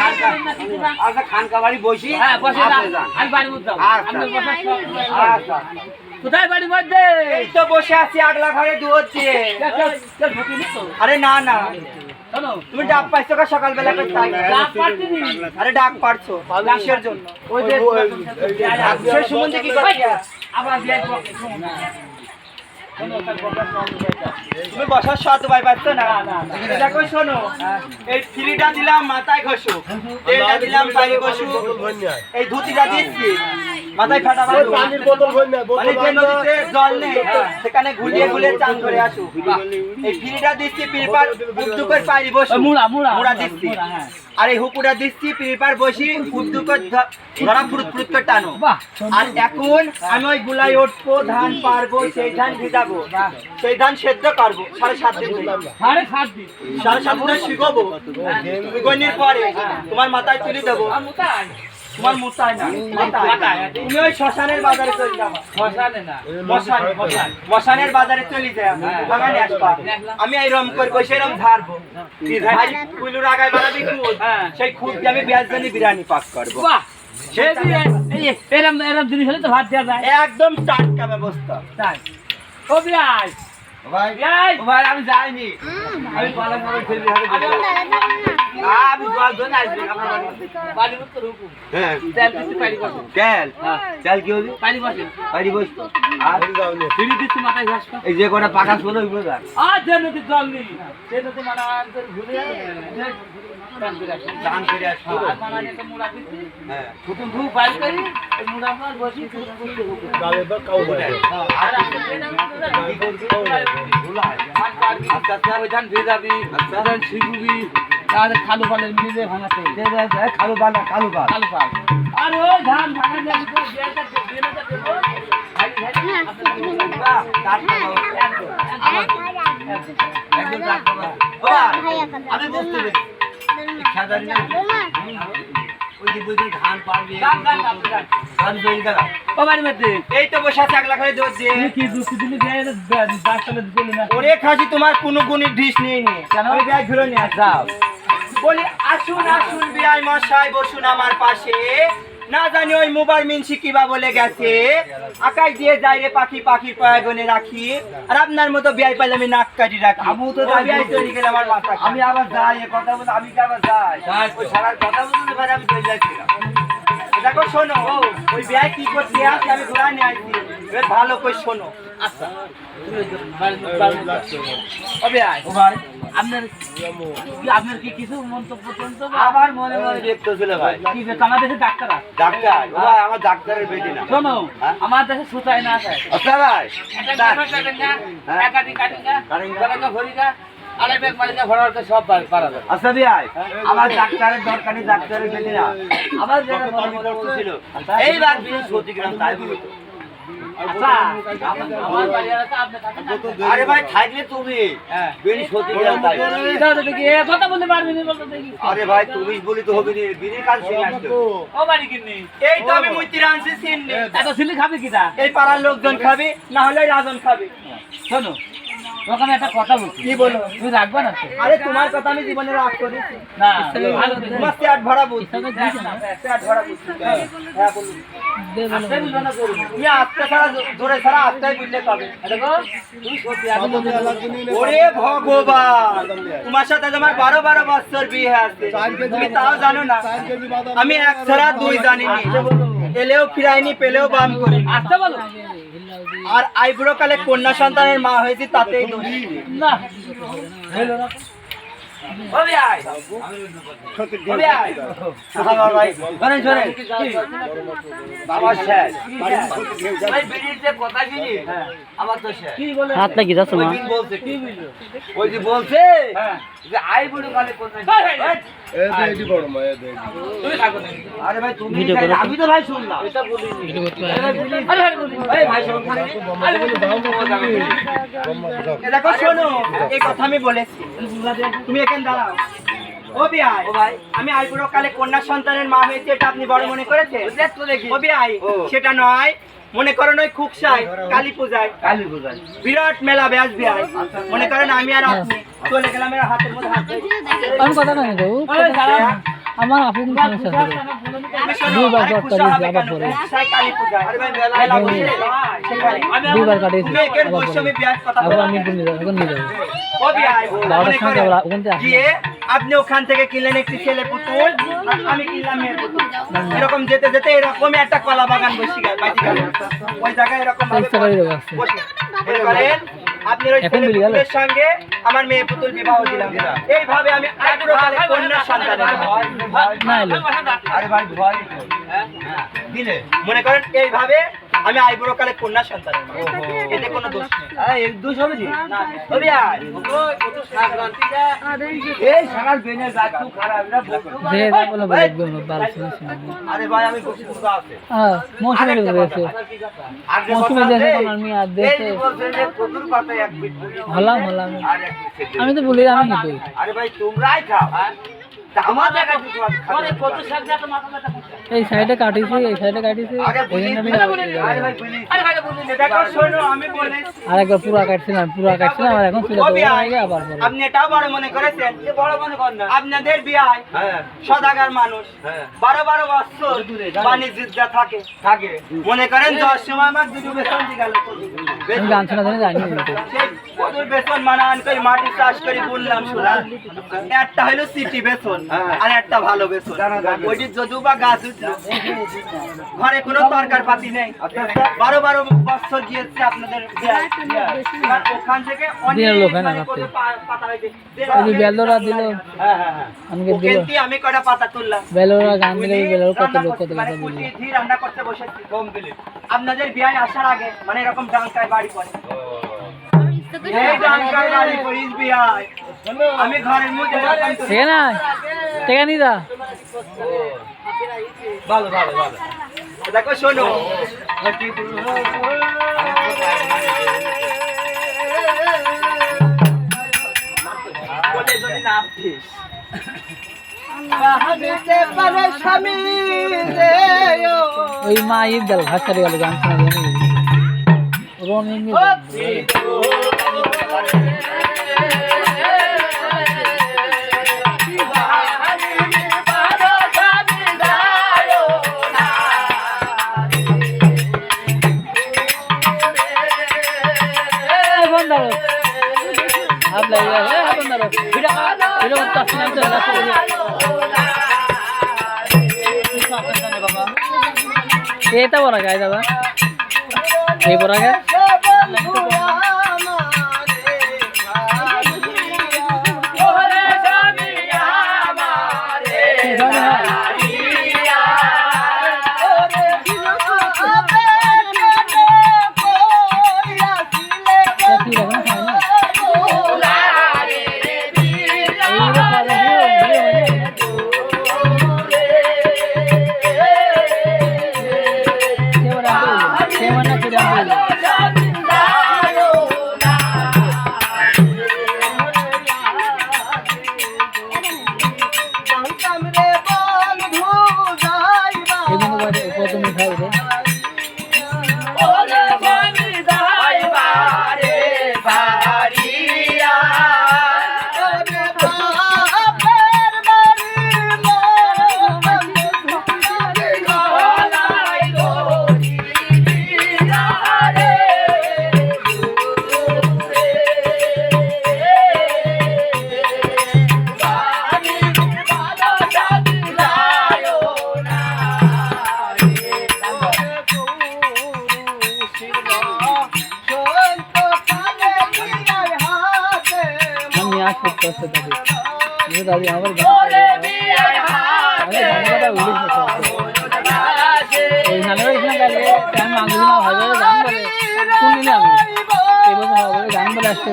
আচ্ছা বসি হ্যাঁ বসে। আমি বাড়ি আচ্ছা। আচ্ছা। কোথায় বাড়ি মধ্যে এই তো বসে আছি আগলা ঘরে দুধ দিয়ে কেউ কেউ- কেউ ঢুকিনি তো আরে না না। তুমি ডাক পাইছো কা সকালবেলা আরে ডাক পারছ কিসের জন্য। ওই যে সে কি আবার তুমি বসার সাথ ভাই পাচ্ছ না। দেখো শোনো এই ফিলিটা দিলাম মাথায় ঘষো। তেলটা দিলাম পায়ে ঘষো। এই ধুতিটা দিচ্ছি। মাথায় ফাটা বাঁধো। মানে যে নদীতে জল নেই সেখানে ঘুলিয়ে ঘুলিয়ে চান করে আসো। এই ফিলিটা দিচ্ছি পিলপার উদ্দুকের পায়ে বসো। মুড়া মুড়া মুড়া দিচ্ছি। হ্যাঁ। আর এই হুকুটা দিচ্ছি পিপার বসি ধ- ধরা ফুট ফুটকে টানো। আর এখন আমি ওই গুলাই উঠবো ধান পারব সেই ধান ভিজাবো সেই ধান সেদ্ধ করব সাড়ে সাত দিন। সাড়ে সাত দিন। সাড়ে সাত দিন শিখব পরে তোমার মাথায় তুলে দেবো। তোমার মুতায় না। তুমি ওই শ্মশানের বাজারে চলে যাব। ফসানে না। মশানে মশান। মশানের বাজারে চলে যায় হ্যাঁ। বাগানে আসবা। আমি এই রম করব সেই রম ধারবো ভাই কুইলুর আগায় বানাবি খুদ হ্যাঁ। সেই খুদ দিয়ে আমি পেঁয়াজ জানি বিরিয়ানি পাক করব। এরম এরম জিনিস হলে তো ভাত দেওয়া যায়। একদম টাটকা ব্যবস্থা। তাই। ও বিয়াই ভাই ভাই। আমি যাইনি। আমি করে হবে জল ধরে বাড়ি। হ্যাঁ। বসে। হ্যাঁ। কি বসে। আর ফিরি মাথায় ঘাস এই যে কটা পাকা ছিল ওইগুলো আর যে নদীর জল নেই সে নদী মানে আর ঘুরে করে আসি। দান করে দিচ্ছি হ্যাঁ প্রথম ধূপ বাইর করি ওই বসি। কি করবি ভুলাই ধান খালু পালের মিলে ভাঙাতে খালু বাল কালু পাল আর ওই ধান ভাঙা আমি বুঝতে পেরেছি তোমার কোনো গুণের ঢিস নিয়ে নিয়ে কেন? ওই ব্যাগ ঘুরে নিয়ে যাও। বলি আসুন আসুন বিআই মশাই বসুন আমার পাশে। না জানি ওই মোবাইল মিনসি কিবা বলে গেছে। আকাশ দিয়ে যাই রে পাখি পাখির পয়াগনে রাখি। আর আপনার মতো বিয়াই পাইলে আমি নাক কাটি রাখি। আমি তো বিয়াই তৈরি গেলে আমার মাথা আমি আবার যাই এ কথা বলে আমি আবার যাই? ওই সারার কথা বলতে পারে আমি চলে যাচ্ছিলাম। দেখো শোনো ওই বিয়াই কি করতে আসছে আমি ঘোরা নিয়ে আসছি ভালো করে শোনো। আপনার কি কিছু মন্তব্য? আমার মনে মনে দেখতে ছিল ভাই। কি আমার দেশে ডাক্তার ডাক্তার? ভাই আমার ডাক্তারের বেটি না। শোনো হ্যাঁ? আমার দেশে সুতাই না আছে আচ্ছা ভাই। একটা ডাক। কাটা কাটেঙ্গা, হ্যাঁ। আমার ডাক্তারের দরকার ডাক্তারের বেটি না। আমার যেটা মনে মনে বলছিল এইবার বিয়ে সত্যি গ্রাম তাই বলো তো। আমার বাড়ি এলাকা আপনি থাকেন না? আরে ভাই থাকলে তুমি। বেরি সত্যি গ্রাম তাই দাও তো দেখি, এ কথা বলতে পারবি না, বলতো দেখি। আরে ভাই তুমি বলি তো হবে না বিনি কাল শিখে আসতো ও বাড়ি কিননি? এই তো আমি মুইতির আনছি সিন্নি এত ছিলি খাবি কিটা? এই পাড়ার লোকজন খাবে না হলে রাজন খাবে শোনো, তোকে আমি একটা কথা বলছি। কি বলো? তুমি রাখবা না আরে তোমার কথা আমি জীবনে রাগ করেছি না, ভালো তোমার ভরা হ্যাঁ বলুন না করব। তুমি ছাড়া ছাড়া বুঝলে পাবে। ওরে ভগবান তোমার সাথে তোমার বারো বারো বছর বিয়ে আছে। তুমি তাও জানো না। আমি এক ছাড়া দুই জানিনি। এলেও ফিরাইনি পেলেও বাম করি আসতে বলো। আর আইবুড়ো কালে কন্যা সন্তানের মা হয়েছি তাতেই দোষ। না। হলো না ওরে আয়। ওরে আয়। বাবা ভাই ধরেন ধরেন। বাবা শেষ। ভাই বেরিয়ে যে কথা শুনি আমার তো শেষ। কি হাত লাগি যাচ্ছে ওই যে বলছে আমি তো ভাই শুনলাম। দেখো শোনো এই কথা আমি বলেছি। তুমি এখানে দাঁড়াও। ও বিআই আমি আইবুড়ো কালে কন্যা সন্তানের মা হয়েছে এটা আপনি বড় মনে করেছেন? ও। বিআই সেটা নয় মনে করেন ওই খুকসাই কালী পূজায়। কালী পূজায়। বিরাট মেলা ব্যাস বিআই মনে করেন আমি আর আপনি চলে গেলাম এর হাতের মধ্যে হাত। আমি কথা নাই তো আমার আপনি সমস্যা আছে? হবে আবার পরে। আবার পরে। আবার আমি যায়। নিয়ে যাব। যাব বারোটার সময় ওখান থেকে আপনি ওখান থেকে কিনলেন একটি ছেলে পুতুল আমি কিনলাম মেয়ে পুতুল। এরকম যেতে যেতে এরকমই একটা কলা বাগান বসে গেল বাজি গেল। ওই জায়গায় এরকম করেন। আপনি ওই ছেলে পুতুলের সঙ্গে আমার মেয়ে পুতুল বিবাহ দিলাম। এইভাবে আমি কন্যা সন্তান। দিলে। মনে করেন এইভাবে আমি আইবুড়ো কালে কন্যা সন্তান এতে কোনো দোষ নেই। দুই হবে জি এই সারার বেনে যা তুই খারাপ না যে যা বলে বলবে ভালো শুনে শুনে আরে ভাই আমি তো আছে। হ্যাঁ মৌসুমি আর মৌসুমি আর এক বিট বলি হলাম হলাম। আমি তো বলি আমি কিন্তু। আরে ভাই তোমরাই খাও। এই সাইডে কাটিছি এই সাইডে কাটিছি আরে শোনো একবার পুরা কাটছিলাম পুরা কাটছিলাম আর এখন ছিল আবার আপনি এটাও বড় মনে করেছেন? বড় মনে কর না। আপনাদের বিয়ায় হ্যাঁ। সদাগার মানুষ। হ্যাঁ। বারো বারো বছর বাণিজ্য থাকে। থাকে। মনে করেন দশ সময় আমার দুটো বেতন গান শোনা জানি। মানান করে মাটি চাষ করে বললাম শুনলাম একটা হলো সিটি বেতন। আর একটা ভালো বেতন ওইটি যদু বা গাছ উঠল। ঘরে কোনো তরকার পাতি নেই। বারো বারো বছর গিয়েছে আপনাদের। ওখান থেকে হ্যাঁ হ্যাঁ হ্যাঁ। হ্যাঁ ওখান থেকে আমি কয়টা পাতা তুললাম। বেলোরা গান দিলে বেলোর কত লোক কত কথা দিল। রান্না করতে বসেছি। কম দিলে। আপনাদের বিয়ায় আসার আগে মানে এরকম ডাঙ্কায় বাড়ি পড়ে এই ডাঙ্কায় বাড়ি পড়িস বিয়ায়। আমি ঘরের মধ্যে এরকম ঠিক না ঠিক আছে যা ভালো ভালো ভালো। দেখো শোনো। বলে যদি না আপছিস ওই মা ঈদ গেল। গান শোনা জানি রনিং বন্দারো হাত লাগে এ বন্দারো ভিড়া ভিড়া না তো রাস্তা এটা বড় গায়ে দাদা। এই বড় গায়ে আমি করতে আসতে দাদি দাদি আমার এই গানে এখানে গেলে আমি না ভাই ভাই গান বলে এই বছর গান বলে আসতে